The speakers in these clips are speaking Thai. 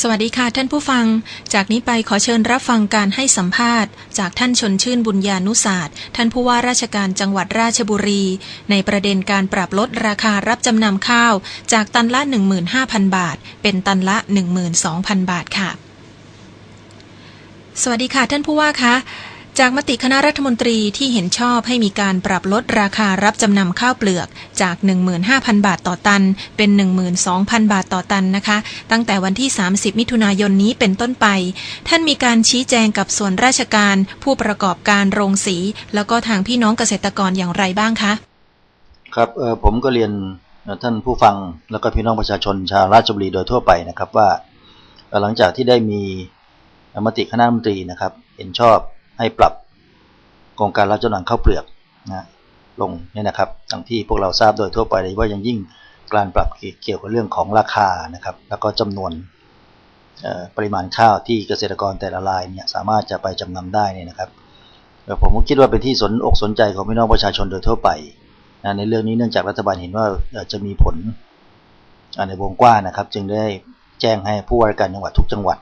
สวัสดีค่ะท่านผู้ฟัง จากนี้ไปขอเชิญรับฟังการให้สัมภาษณ์ จากท่านชนชื่นบุญญานุศาสตร์ ท่านผู้ว่าราชการจังหวัดราชบุรี ในประเด็นการปรับลดราคารับจำนำข้าว จากตันละ 15,000 บาท เป็นตันละ 12,000 บาทค่ะ สวัสดีค่ะท่านผู้ว่าคะ จากมติคณะรัฐมนตรีที่เห็นชอบให้มีการปรับลดราคารับจำนำข้าวเปลือกจาก 15,000 บาทต่อตัน เป็น 12,000 บาทต่อตันนะคะ ตั้งแต่วันที่ 30 มิถุนายนนี้เป็นต้นไป ท่านมีการชี้แจงกับส่วนราชการ ผู้ประกอบการโรงสี แล้วก็ทางพี่น้องเกษตรกรอย่างไรบ้างคะ ครับผมก็เรียนท่านผู้ฟังแล้วก็พี่น้องประชาชนชาวราชบุรีโดยทั่วไปนะครับว่า หลังจากที่ได้มีมติคณะรัฐมนตรีนะครับ เห็นชอบ ให้ปรับโครงการรับจำนำข้าวเปลือกนะลงเนี่ยนะครับอย่างที่พวกเราทราบโดยทั่วไปเลยว่ายังยิ่งการปรับเกี่ยวกับเรื่องของราคานะครับ แล้วก็จำนวนปริมาณข้าวที่เกษตรกรแต่ละรายเนี่ยสามารถจะไปจำนำได้เนี่ยนะครับผมก็คิดว่าเป็นที่สนอกสนใจของพี่น้องประชาชนโดยทั่วไปนะในเรื่องนี้เนื่องจากรัฐบาลเห็นว่าจะมีผลในวงกว้างนะครับ จึงได้แจ้งให้ผู้ว่าการจังหวัดทุกจังหวัด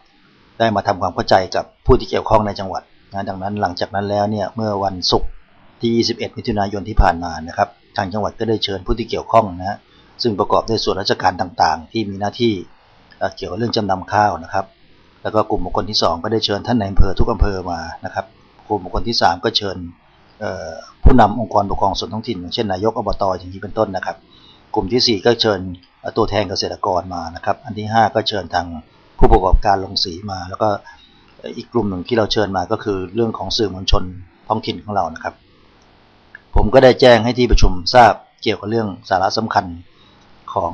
ได้มาทำความเข้าใจกับผู้ที่เกี่ยวข้องในจังหวัด นะดังนั้นหลังจากนั้นแล้วเนี่ยเมื่อวันศุกร์ที่ 21 มิถุนายนที่ผ่านมานะครับทางจังหวัดก็ได้เชิญผู้ที่เกี่ยวข้องนะซึ่งประกอบด้วยส่วนราชการต่างๆ ที่มีหน้าที่เกี่ยวกับเรื่องจำนำข้าวนะครับ แล้วก็กลุ่มบุคคลที่ 2 ก็ได้เชิญท่านนายอำเภอทุกอำเภอมานะครับกลุ่มบุคคลที่ 3 ก็เชิญผู้นำองค์กรปกครองส่วนท้องถิ่นเช่นนายกอบตอย่างนี้เป็นต้นนะครับ กลุ่มที่ 4 ก็เชิญตัวแทนเกษตรกรมานะครับ อันที่ 5 ก็เชิญทางผู้ประกอบการลงสีมา แล้วก็ อีกกลุ่มหนึ่งที่เราเชิญมาก็คือเรื่องของสื่อมวลชนท้องถิ่นของเรานะครับ ผมก็ได้แจ้งให้ที่ประชุมทราบเกี่ยวกับเรื่องสาระสำคัญของ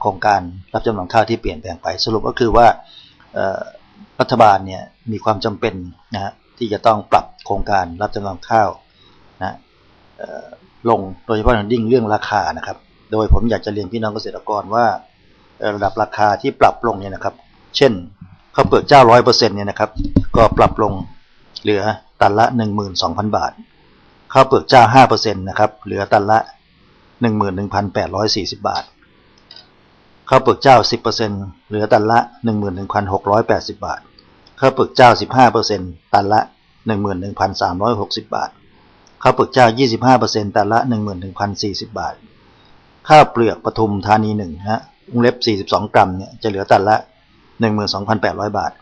โครงการรับจำนำข้าวที่เปลี่ยนแปลงไปสรุปก็คือว่ารัฐบาลเนี่ยมีความจำเป็นนะฮะที่จะต้องปรับโครงการรับจำนำข้าวนะลงโดยเฉพาะอย่างยิ่งเรื่องราคานะครับ โดยผมอยากจะเรียนพี่น้องเกษตรกรว่าระดับราคาที่ปรับลงเนี่ยนะครับ เช่น ข้าวเปลือกเจ้าร้อยเปอร์เซ็นต์เนี่ยนะครับ ก็ปรับลงเหลือตันละหนึ่งหมื่นสองพันบาท ข้าวเปลือกเจ้าห้าเปอร์เซ็นต์นะครับ เหลือตันละหนึ่งหมื่นหนึ่งพันแปดร้อยสี่สิบบาท ข้าวเปลือกเจ้าสิบเปอร์เซ็นต์เหลือตันละหนึ่งหมื่นหนึ่งพันหกร้อยแปดสิบบาท ข้าวเปลือกเจ้าสิบห้าเปอร์เซ็นต์ตันละหนึ่งหมื่นหนึ่งพันสามร้อยหกสิบบาท ข้าวเปลือกเจ้ายี่สิบห้าเปอร์เซ็นต์ตันละหนึ่งหมื่นหนึ่งพันสี่สิบบาท ข้าวเปลือกปทุมธานีหนึ่งฮะวงเล็บสี่สิบสองกรัมเนี่ยจะเหลือตันละ 12,800 บาท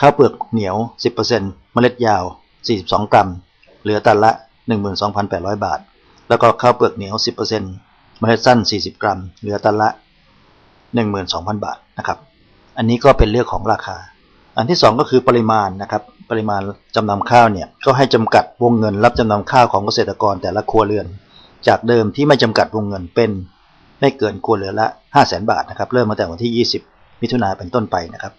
ข้าวเปลือกเหนียว 10%เมล็ดยาว 42 กรัม เหลือตันละ 12,800 บาท แล้วก็ข้าวเปลือกเหนียว 10%เมล็ดสั้น 40 กรัม เหลือตันละ 12,000 บาทนะครับ อันนี้ก็เป็นเรื่องของราคา อันที่ 2 ก็คือปริมาณนะครับ ปริมาณจำนำข้าวเนี่ย ก็ให้จำกัดวงเงินรับจำนำข้าวของเกษตรกรแต่ละครัวเรือน จากเดิมที่ไม่จำกัดวงเงินเป็นไม่เกินครัวเรือนละ 5 0 0 0 0 0 บาทนะครับ เริ่มมาแต่วันที่ 20 มิถุนาเป็นต้นไปนะครับ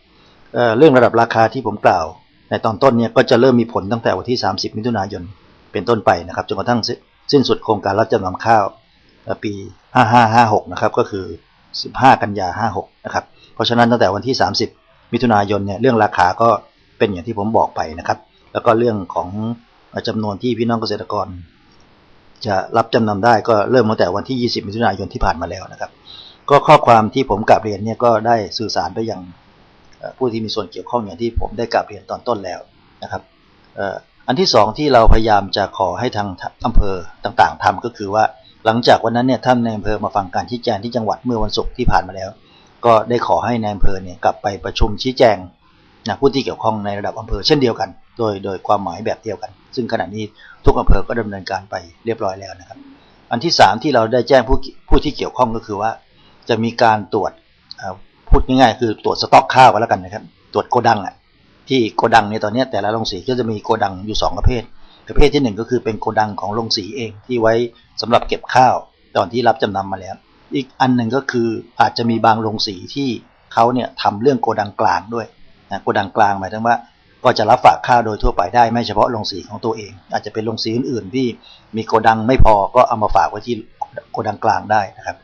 เเรื่องระดับราคาที่ผมกล่าว ในตอนต้นเนี่ยก็จะเริ่มมีผลตั้งแต่วันที่ 30 มิถุนายนเป็นต้นไปนะครับจนกระทั่งสิ้นสุดโครงการรับจำนำข้าวปี 5556 นะครับก็คือ 15 กันยา 56 นะครับเพราะฉะนั้นตั้งแต่วันที่ 30 มิถุนายนเนี่ยเรื่องราคาก็เป็นอย่างที่ผมบอกไปนะครับ แล้วก็เรื่องของจำนวนที่พี่น้องเกษตรกร จะรับจำนำได้ก็เริ่มตั้งแต่วันที่ 20 มิถุนายนที่ผ่านมาแล้วนะครับ ก็ข้อความที่ผมกลับเรียนเนี่ยก็ได้สื่อสารไปยังผู้ที่มีส่วนเกี่ยวข้องอย่างที่ผมได้กลับเรียนตอนต้นแล้วนะครับอันที่สองที่เราพยายามจะขอให้ทางอำเภอต่างๆทำก็คือว่าหลังจากวันนั้นเนี่ยท่านในอำเภอมาฟังการชี้แจงที่จังหวัดเมื่อวันศุกร์ที่ผ่านมาแล้ว ก็ได้ขอให้ในอำเภอเนี่ยกลับไปประชุมชี้แจงนะผู้ที่เกี่ยวข้องในระดับอำเภอเช่นเดียวกัน โดยโดยความหมายแบบเดียวกัน ซึ่งขณะนี้ทุกอำเภอก็ดำเนินการไปเรียบร้อยแล้วนะครับ อันที่ 3 ที่เราได้แจ้งผู้ผู้ที่เกี่ยวข้องก็คือว่า จะมีการตรวจพูดง่ายๆคือตรวจสต็อกข้าวกันแล้วกันนะครับ ตรวจโกดังอะที่โกดังในตอนนี้แต่ละโรงสีก็จะมีโกดังอยู่ 2 ประเภท ประเภทที่ 1 ก็คือเป็นโกดังของโรงสีเองที่ไว้สำหรับเก็บข้าวตอนที่รับจำนำมาแล้ว อีกอันหนึ่งก็คืออาจจะมีบางโรงสีที่เขาเนี่ยทำเรื่องโกดังกลางด้วยนะโกดังกลางหมายถึงว่าก็จะรับฝากข้าวโดยทั่วไปได้ไม่เฉพาะโรงสีของตัวเอง อาจจะเป็นโรงสีอื่นๆที่มีโกดังไม่พอก็เอามาฝากไว้ที่โกดังกลางได้นะครับ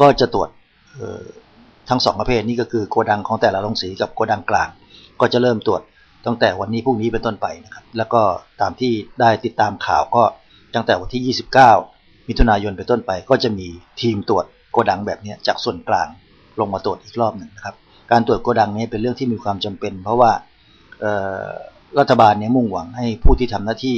ก็จะตรวจทั้งสองประเภทนี้ก็คือโกดังของแต่ละโรงสีกับโกดังกลาง ก็จะเริ่มตรวจตั้งแต่วันนี้พรุ่งนี้เป็นต้นไปนะครับแล้วก็ตามที่ได้ติดตามข่าวก็ตั้งแต่วันที่ 29 มิถุนายนเป็นต้นไป ก็จะมีทีมตรวจโกดังแบบนี้จากส่วนกลางลงมาตรวจอีกรอบหนึ่งนะครับการตรวจโกดังนี้เป็นเรื่องที่มีความจำเป็น เพราะว่ารัฐบาลเนี่ยมุ่งหวังให้ผู้ที่ทำหน้าที่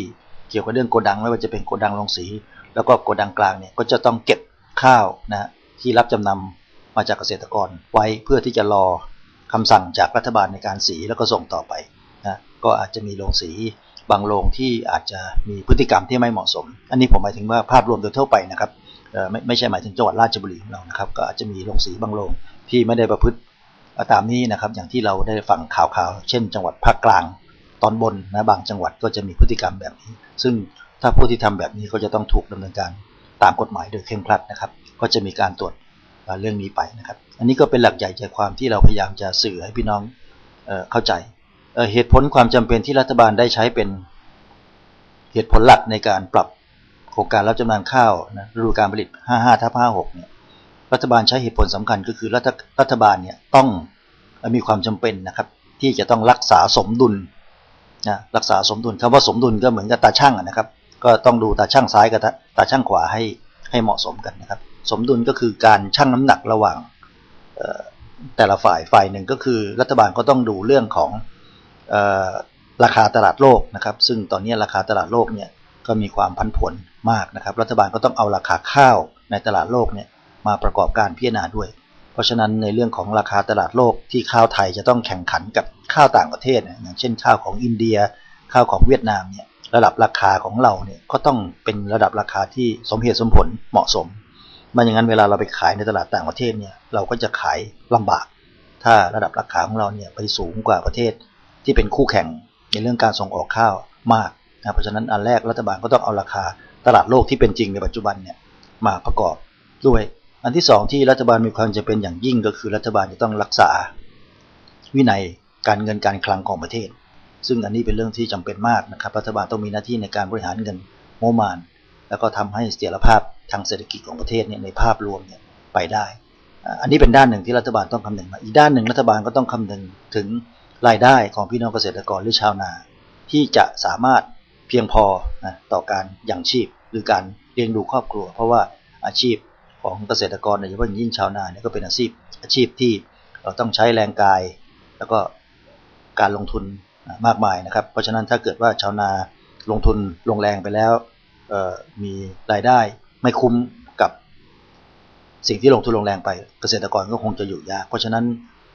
เกี่ยวกับเรื่องโกดังไม่ว่าจะเป็นโกดังลงสี แล้วก็โกดังกลางเนี่ยก็จะต้องเก็บข้าวนะ ที่รับจำนำมาจากเกษตรกรไว้เพื่อที่จะรอคำสั่งจากรัฐบาลในการสีแล้วก็ส่งต่อไปนะก็อาจจะมีโรงสีบางโรงที่อาจจะมีพฤติกรรมที่ไม่เหมาะสม อันนี้ผมหมายถึงว่าภาพรวมโดยทั่วไปนะครับไม่ไม่ใช่หมายถึงจังหวัดราชบุรีของเรานะครับก็อาจจะมีโรงสีบางโรงที่ไม่ได้ประพฤติตามนี้นะครับอย่างที่เราได้ฟังข่าวๆเช่น จังหวัดภาคกลางตอนบนนะบางจังหวัดก็จะมีพฤติกรรมแบบนี้ ซึ่งถ้าผู้ที่ทำแบบนี้ก็จะต้องถูกดำเนินการตามกฎหมายโดยเคร่งครัดนะครับ ก็จะมีการตรวจเรื่องนี้ไปนะครับ อันนี้ก็เป็นหลักใหญ่ใจความที่เราพยายามจะสื่อให้พี่น้องเข้าใจเหตุผลความจำเป็นที่รัฐบาลได้ใช้เป็นเหตุผลหลักในการปรับโครงการรับจำนำข้าวนะฤดูการผลิต 55ทับ56 เนี่ย รัฐบาลใช้เหตุผลสำคัญก็คือรัฐรัฐบาลเนี่ยต้องมีความจำเป็นนะครับ ที่จะต้องรักษาสมดุลนะรักษาสมดุลคำว่าสมดุลก็เหมือนกับตาช่างนะครับ ก็ต้องดูตาช่างซ้ายกับตาช่างขวาให้ให้เหมาะสมกันนะครับ สมดุลก็คือการชั่งน้ำหนักระหว่างแต่ละฝ่ายฝ่ายหนึ่งก็คือรัฐบาลก็ต้องดูเรื่องของราคาตลาดโลกนะครับ ซึ่งตอนนี้ราคาตลาดโลกเนี่ยก็มีความพันผวนมากนะครับ รัฐบาลก็ต้องเอาราคาข้าวในตลาดโลกเนี่ยมาประกอบการพิจารณาด้วย เพราะฉะนั้นในเรื่องของราคาตลาดโลกที่ข้าวไทยจะต้องแข่งขันกับข้าวต่างประเทศอย่างเช่นข้าวของอินเดีย ข้าวของเวียดนามเนี่ยระดับราคาของเราเนี่ยก็ต้องเป็นระดับราคาที่สมเหตุสมผลเหมาะสม มันอย่างนั้นเวลาเราไปขายในตลาดต่างประเทศเนี่ยเราก็จะขายลำบาก ถ้าระดับราคาของเราเนี่ยไปสูงกว่าประเทศที่เป็นคู่แข่งในเรื่องการส่งออกข้าวมากนะเพราะฉะนั้นอันแรกรัฐบาลก็ต้องเอาราคาตลาดโลกที่เป็นจริงในปัจจุบันเนี่ยมาประกอบด้วย อันที่สองที่รัฐบาลมีความจำเป็นอย่างยิ่งก็คือรัฐบาลจะต้องรักษา วินัยการเงินการคลังของประเทศ ซึ่งอันนี้เป็นเรื่องที่จำเป็นมากนะครับรัฐบาลต้องมีหน้าที่ในการบริหารเงินโมมาน แล้วก็ทำให้เสถียรภาพทางเศรษฐกิจของประเทศเนี่ยในภาพรวมเนี่ยไปได้ อันนี้เป็นด้านหนึ่งที่รัฐบาลต้องคำนึงมาอีกด้านหนึ่งรัฐบาลก็ต้องคำนึงถึงรายได้ของพี่น้องเกษตรกรหรือชาวนา ที่จะสามารถเพียงพอนะต่อการยังชีพหรือการเลี้ยงดูครอบครัว เพราะว่าอาชีพของเกษตรกรโดยเฉพาะยิ่งชาวนาเนี่ยก็เป็นอาชีพอาชีพที่เราต้องใช้แรงกาย แล้วก็การลงทุนมากมายนะครับ เพราะฉะนั้นถ้าเกิดว่าชาวนาลงทุนลงแรงไปแล้ว มีรายได้ไม่คุ้มกับสิ่งที่ลงทุนลงแรงไปเกษตรกรก็คงจะอยู่ยาก เพราะฉะนั้น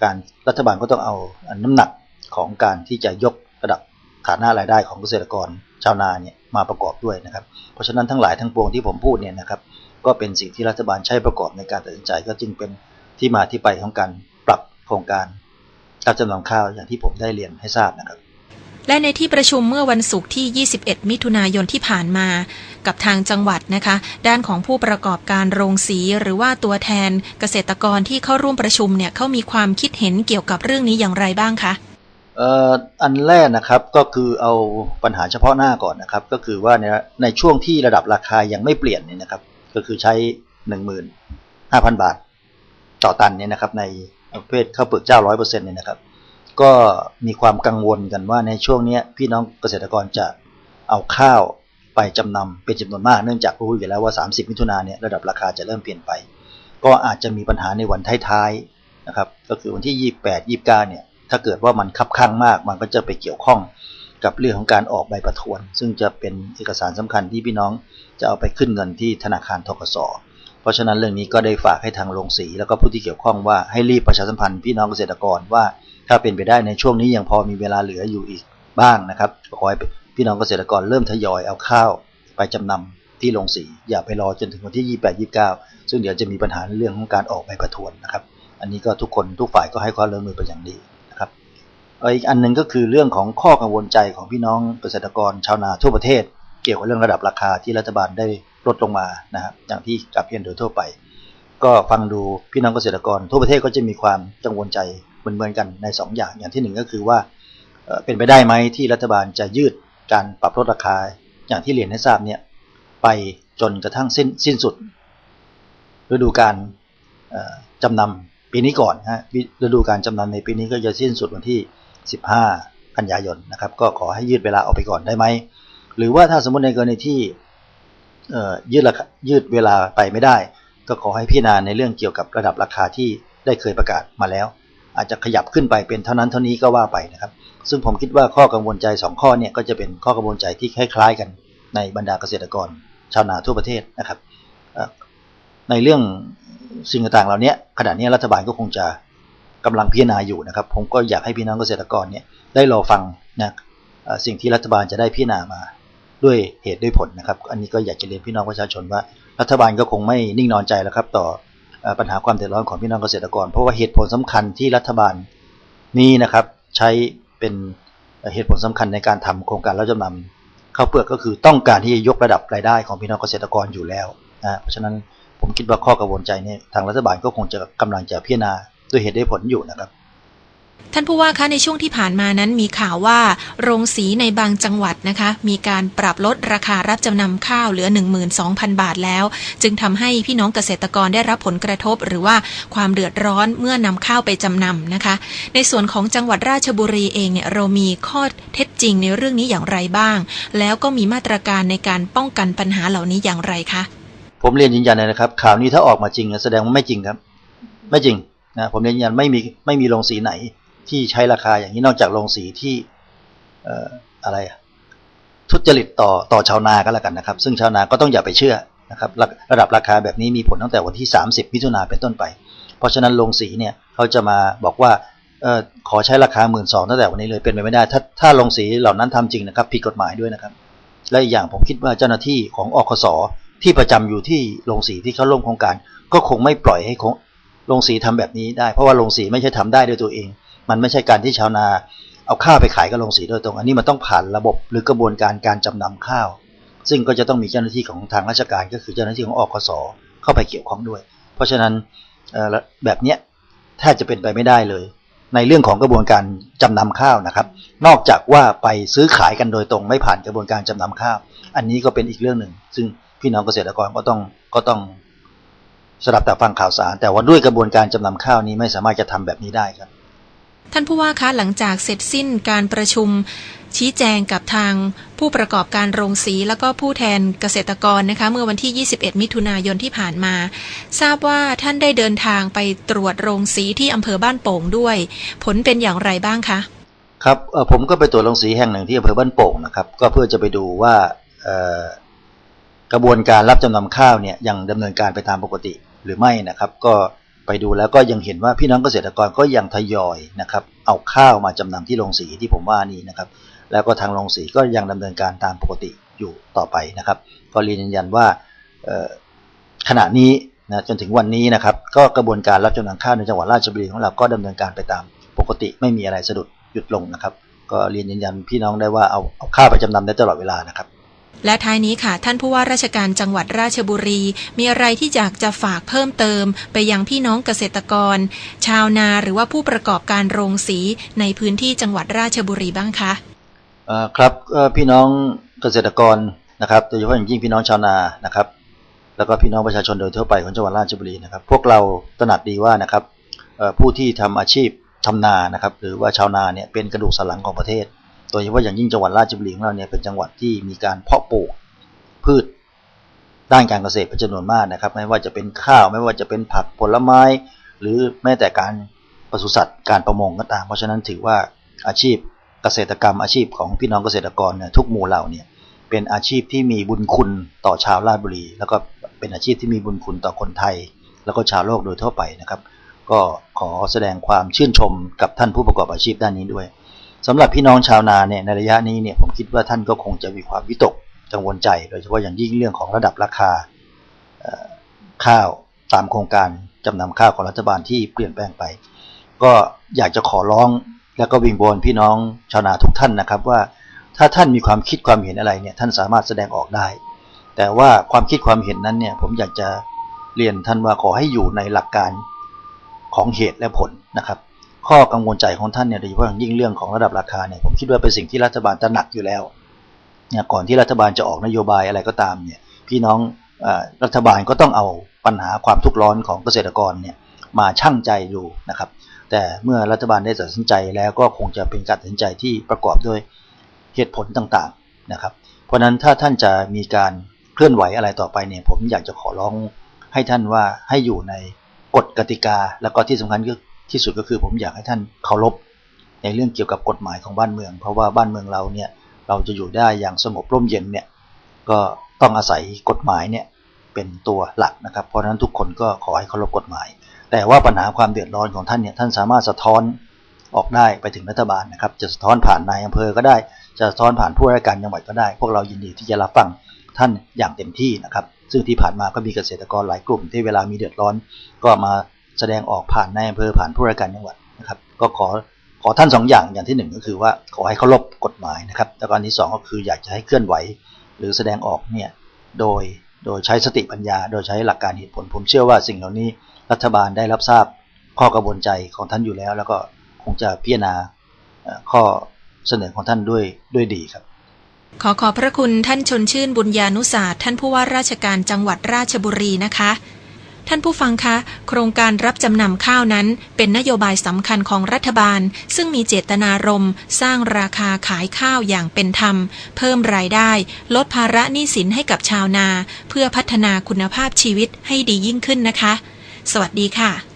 การรัฐบาลก็ต้องเอาน้ำหนักของการที่จะยกระดับฐานะรายได้ของเกษตรกรชาวนาเนี่ยมาประกอบด้วยนะครับ เพราะฉะนั้นทั้งหลายทั้งปวงที่ผมพูดเนี่ยนะครับ ก็เป็นสิ่งที่รัฐบาลใช้ประกอบในการตัดสินใจก็จึงเป็นที่มาที่ไปของการปรับโครงการการจำนำข้าวอย่างที่ผมได้เรียนให้ทราบนะครับ และในที่ประชุมเมื่อวันศุกร์ที่ 21 มิถุนายนที่ผ่านมา กับทางจังหวัดนะคะ ด้านของผู้ประกอบการโรงสีหรือว่าตัวแทนเกษตรกรที่เข้าร่วมประชุมเนี่ยเขามีความคิดเห็นเกี่ยวกับเรื่องนี้อย่างไรบ้างคะเอ่ออันแรกนะครับก็คือเอาปัญหาเฉพาะหน้าก่อนนะครับ ก็คือว่าในในช่วงที่ระดับราคายังไม่เปลี่ยนเนี่ยนะครับ ก็คือใช้ 15,000 บาท ต่อตันเนี่ยนะครับในประเภทข้าวเปลือกเจ้าร้อยเปอร์เซ็นต์เนี่ยนะครับ ก็มีความกังวลกันว่าในช่วงนี้พี่น้องเกษตรกรจะเอาข้าวไปจำนำเป็นจำนวนมากเนื่องจากรู้อยู่แล้วว่า 30 มิถุนาเนี่ยระดับราคาจะเริ่มเปลี่ยนไป ก็อาจจะมีปัญหาในวันท้ายๆนะครับก็คือวันที่ 28 29เนี่ยถ้าเกิดว่ามันคับข้างมาก มันก็จะไปเกี่ยวข้องกับเรื่องของการออกใบประทวน ซึ่งจะเป็นเอกสารสำคัญที่พี่น้องจะเอาไปขึ้นเงินที่ธนาคารทกสเพราะฉะนั้นเรื่องนี้ก็ได้ฝากให้ทางโรงสีแล้วก็ผู้ที่เกี่ยวข้องว่าให้รีบประชาสัมพันธ์พี่น้องเกษตรกรว่า ถ้าเป็นไปได้ในช่วงนี้ยังพอมีเวลาเหลืออยู่อีกบ้างนะครับขอให้พี่น้องเกษตรกรเริ่มทยอยเอาข้าว ไปจำนำที่โรงสี อย่าไปรอจนถึงวันที่ 28 29 ซึ่งเดี๋ยวจะมีปัญหาเรื่องของการออกใบประทวนนะครับ อันนี้ก็ทุกคนทุกฝ่ายก็ให้ความร่วมมือเป็นอย่างดีนะครับอีกอันหนึ่งก็คือเรื่องของข้อกังวลใจของพี่น้องเกษตรกรชาวนาทั่วประเทศ เกี่ยวกับเรื่องระดับราคาที่รัฐบาลได้ลดลงมานะครับอย่างที่กับเพียนโดยทั่วไป ก็ฟังดูพี่น้องเกษตรกรทั่วประเทศก็จะมีความกังวลใจ เหมือนเหมือนกันใน 2 อย่างอย่างที่ 1 ก็คือว่าเป็นไปได้ไหมที่รัฐบาลจะยืดการปรับลดราคาอย่างที่เรียนให้ทราบเนี่ยไปจนกระทั่งสิ้นสิ้นสุด ฤดูการจำนำปีนี้ก่อนฮะฤดูการจำนำในปีนี้ก็จะสิ้นสุดวันที่ 15 กันยายนนะครับก็ขอให้ยืดเวลาออกไปก่อนได้ไหมหรือว่าถ้าสมมติในกรณีที่ยืดยืดเวลาไปไม่ได้ ก็ขอให้พิจารณาในเรื่องเกี่ยวกับระดับราคาที่ได้เคยประกาศมาแล้ว อาจจะขยับขึ้นไปเป็นเท่านั้นเท่านี้ก็ว่าไปนะครับ ซึ่งผมคิดว่าข้อกังวลใจ 2 ข้อเนี่ยก็จะเป็นข้อกังวลใจที่คล้ายๆกันในบรรดาเกษตรกร ชาวนาทั่วประเทศนะครับ ในเรื่องสิ่งต่างๆเหล่านี้ขณะนี้รัฐบาลก็คงจะกำลังพิจารณาอยู่นะครับ ผมก็อยากให้พี่น้องเกษตรกรเนี่ยได้รอฟังนะสิ่งที่รัฐบาลจะได้พิจารณามาด้วยเหตุด้วยผลนะครับ อันนี้ก็อยากจะเรียนพี่น้องประชาชนว่า รัฐบาลก็คงไม่นิ่งนอนใจแล้วครับ ต่อ ปัญหาความเดือดร้อนของพี่น้องเกษตรกร เพราะว่าเหตุผลสำคัญที่รัฐบาลนี้นะครับใช้เป็นเหตุผลสำคัญในการทำโครงการรับจำนำข้าวเปลือกก็คือต้องการที่จะยกระดับรายได้ของพี่น้องเกษตรกรอยู่แล้วนะเพราะฉะนั้นผมคิดว่าข้อกังวลใจนี้ทางรัฐบาลก็คงจะกำลังจะพิจารณาด้วยเหตุด้วยผลอยู่นะครับ ท่านผู้ว่าคะในช่วงที่ผ่านมานั้นมีข่าวว่า โรงสีในบางจังหวัดนะคะ มีการปรับลดราคารับจำนำข้าวเหลือ 12,000 บาทแล้ว จึงทำให้พี่น้องเกษตรกรได้รับผลกระทบ หรือว่าความเดือดร้อนเมื่อนำข้าวไปจำนำนะคะ ในส่วนของจังหวัดราชบุรีเองเนี่ยเรามีข้อเท็จจริงในเรื่องนี้อย่างไรบ้าง แล้วก็มีมาตรการในการป้องกันปัญหาเหล่านี้อย่างไรคะผมเรียนยืนยันเลยนะครับ ข่าวนี้ถ้าออกมาจริงแสดงว่าไม่จริงครับ ไม่จริงนะผมเรียนยืนยันไม่มีไม่มีโรงสีไหน ที่ใช้ราคาอย่างนี้นอกจากโรงสีที่อะไรทุจริตต่อต่อชาวนาก็แล้วกันนะครับ ซึ่งชาวนาก็ต้องอย่าไปเชื่อนะครับระดับราคาแบบนี้มีผลตั้งแต่วันที่ 30มิถุนาเป็นต้นไป เพราะฉะนั้นโรงสีเนี่ยเขาจะมาบอกว่าออขอใช้ราคาหมื่นสองตั้งแต่วันนี้เลยเป็นไปไม่ได้ ถ้าถ้าโรงสีเหล่านั้นทำจริงนะครับผิดกฎหมายด้วยนะครับ และอีกอย่างผมคิดว่าเจ้าหน้าที่ของอคสที่ประจำอยู่ที่โรงสีที่เขาร่วมโครงการ ก็คงไม่ปล่อยให้โรงสีทำแบบนี้ได้ เพราะว่าโรงสีไม่ใช่ทำได้ด้วยตัวเอง มันไม่ใช่การที่ชาวนาเอาข้าวไปขายกับโรงสีโดยตรง อันนี้มันต้องผ่านระบบหรือกระบวนการการจำนำข้าว ซึ่งก็จะต้องมีเจ้าหน้าที่ของทางราชการก็คือเจ้าหน้าที่ของอคสเข้าไปเกี่ยวข้องด้วย เพราะฉะนั้นแบบเนี้ยแทบจะเป็นไปไม่ได้เลย ในเรื่องของกระบวนการจำนำข้าวนะครับ นอกจากว่าไปซื้อขายกันโดยตรง ไม่ผ่านกระบวนการจำนำข้าว อันนี้ก็เป็นอีกเรื่องหนึ่ง ซึ่งพี่น้องเกษตรกรก็ต้องก็ต้องสลับแต่ฟังข่าวสาร แต่ว่าด้วยกระบวนการจำนำข้าวนี้ไม่สามารถจะทำแบบนี้ได้ครับ ท่านผู้ว่าคะหลังจากเสร็จสิ้นการประชุมชี้แจงกับทางผู้ประกอบการโรงสีแล้วก็ผู้แทนเกษตรกรนะคะ เมื่อวันที่ 21 มิถุนายนที่ผ่านมา ทราบว่าท่านได้เดินทางไปตรวจโรงสีที่อำเภอบ้านโป่งด้วย ผลเป็นอย่างไรบ้างคะ ครับผมก็ไปตรวจโรงสีแห่งหนึ่งที่อำเภอบ้านโป่งนะครับ ก็เพื่อจะไปดูว่ากระบวนการรับจำนำข้าวเนี่ยยังดำเนินการไปตามปกติหรือไม่นะครับ ก็ ไปดูแล้วก็ยังเห็นว่าพี่น้องเกษตรกรก็ยังทยอยนะครับเอาข้าวมาจำนำที่โรงสีที่ผมว่านี่นะครับ แล้วก็ทางโรงสีก็ยังดำเนินการตามปกติอยู่ต่อไปนะครับ ก็เรียนยืนยันว่าขณะนี้นะจนถึงวันนี้นะครับ ก็กระบวนการรับจำนำข้าวในจังหวัดราชบุรีของเราก็ดำเนินการไปตามปกติไม่มีอะไรสะดุดหยุดลงนะครับ ก็เรียนยืนยันพี่น้องได้ว่าเอาเอาข้าวไปจำนำได้ตลอดเวลานะครับ และท้ายนี้ค่ะ ท่านผู้ว่าราชการจังหวัดราชบุรี มีอะไรที่อยากจะฝากเพิ่มเติม ไปยังพี่น้องเกษตรกร ชาวนาหรือว่าผู้ประกอบการโรงสีในพื้นที่จังหวัดราชบุรีบ้างคะครับพี่น้องเกษตรกรนะครับโดยเฉพาะอย่างยิ่งพี่น้องชาวนานะครับ แล้วก็พี่น้องประชาชนโดยทั่วไปของจังหวัดราชบุรีนะครับ พวกเราตระหนักดีว่านะครับผู้ที่ทำอาชีพทำนานะครับ หรือว่าชาวนาเนี่ยเป็นกระดูกสันหลังของประเทศ โดยเฉพาะอย่างยิ่งจังหวัดราชบุรีของเราเนี่ยเป็นจังหวัดที่มีการเพาะปลูกพืชด้านการเกษตรเป็นจำนวนมากนะครับ ไม่ว่าจะเป็นข้าวไม่ว่าจะเป็นผักผลไม้ หรือแม้แต่การปศุสัตว์การประมงก็ตาม เพราะฉะนั้นถือว่าอาชีพเกษตรกรรมอาชีพของพี่น้องเกษตรกรเนี่ยทุกหมู่เหล่าเนี่ยเป็นอาชีพที่มีบุญคุณต่อชาวราชบุรี แล้วก็เป็นอาชีพที่มีบุญคุณต่อคนไทย แล้วก็ชาวโลกโดยทั่วไปนะครับ ก็ขอแสดงความชื่นชมกับท่านผู้ประกอบอาชีพด้านนี้ด้วย สำหรับพี่น้องชาวนาเนี่ยในระยะนี้เนี่ยผมคิดว่าท่านก็คงจะมีความวิตกกังวลใจ โดยเฉพาะอย่างยิ่งเรื่องของระดับราคาข้าวตามโครงการจำนำข้าวของรัฐบาลที่เปลี่ยนแปลงไป ก็อยากจะขอร้องแล้วก็วิงบนพี่น้องชาวนาทุกท่านนะครับว่าถ้าท่านมีความคิดความเห็นอะไรเนี่ยท่านสามารถแสดงออกได้ แต่ว่าความคิดความเห็นนั้นเนี่ยผมอยากจะเรียนท่านว่าขอให้อยู่ในหลักการของเหตุและผลนะครับ ข้อกังวลใจของท่านเนี่ยโดยเฉพาะอย่างยิ่งเรื่องของระดับราคาเนี่ยผมคิดว่าเป็นสิ่งที่รัฐบาลตระหนักอยู่แล้วเนี่ยก่อนที่รัฐบาลจะออกนโยบายอะไรก็ตามเนี่ยพี่น้องอรัฐบาลก็ต้องเอาปัญหาความทุกข์ร้อนของเกษตรกรเนี่ยมาชั่งใจดูนะครับ แต่เมื่อรัฐบาลได้ตัดสินใจแล้วก็คงจะเป็นการตัดสินใจที่ประกอบด้วยเหตุผลต่างๆนะครับ เพราะนั้นถ้าท่านจะมีการเคลื่อนไหวอะไรต่อไปเนี่ยผมอยากจะขอร้องให้ท่านว่าให้อยู่ในกฎกติกา แล้วก็ที่สำคัญก็ ที่สุดก็คือผมอยากให้ท่านเคารพในเรื่องเกี่ยวกับกฎหมายของบ้านเมือง เพราะว่าบ้านเมืองเราเนี่ยเราจะอยู่ได้อย่างสงบร่มเย็นเนี่ยก็ต้องอาศัยกฎหมายเนี่ยเป็นตัวหลักนะครับ เพราะฉะนั้นทุกคนก็ขอให้เคารพกฎหมาย แต่ว่าปัญหาความเดือดร้อนของท่านเนี่ยท่านสามารถสะท้อนออกได้ไปถึงรัฐบาลนะครับ จะสะท้อนผ่านนายอำเภอก็ได้ จะสะท้อนผ่านผู้ราชการจังหวัดก็ได้ พวกเรายินดีที่จะรับฟังท่านอย่างเต็มที่นะครับ ซึ่งที่ผ่านมาก็มีเกษตรกรหลายกลุ่มที่เวลามีเดือดร้อนก็มา แสดงออกผ่านนายอำเภอผ่านผู้ราชการจังหวัดนะครับ ก็ขอขอท่านสองอย่างอย่างที่หนึ่งก็คือว่าขอให้เคารพกฎหมายนะครับแล้วก็อันที่สองก็คืออยากจะให้เคลื่อนไหว หรือแสดงออกเนี่ยโดยโดยใช้สติปัญญา โดยใช้หลักการเหตุผล ผมเชื่อว่าสิ่งเหล่านี้รัฐบาลได้รับทราบข้อกระบวนใจของท่านอยู่แล้ว แล้วก็คงจะพิจารณาข้อเสนอของท่านด้วยด้วยดีครับ ขอขอบพระคุณท่านชนชื่นบุญญานุศาสตร์ท่านผู้ว่าราชการจังหวัดราชบุรีนะคะ ท่านผู้ฟังคะ โครงการรับจำนำข้าวนั้น เป็นนโยบายสำคัญของรัฐบาล ซึ่งมีเจตนารมณ์สร้างราคาขายข้าวอย่างเป็นธรรม เพิ่มรายได้ ลดภาระหนี้สินให้กับชาวนา เพื่อพัฒนาคุณภาพชีวิตให้ดียิ่งขึ้นนะคะ สวัสดีค่ะ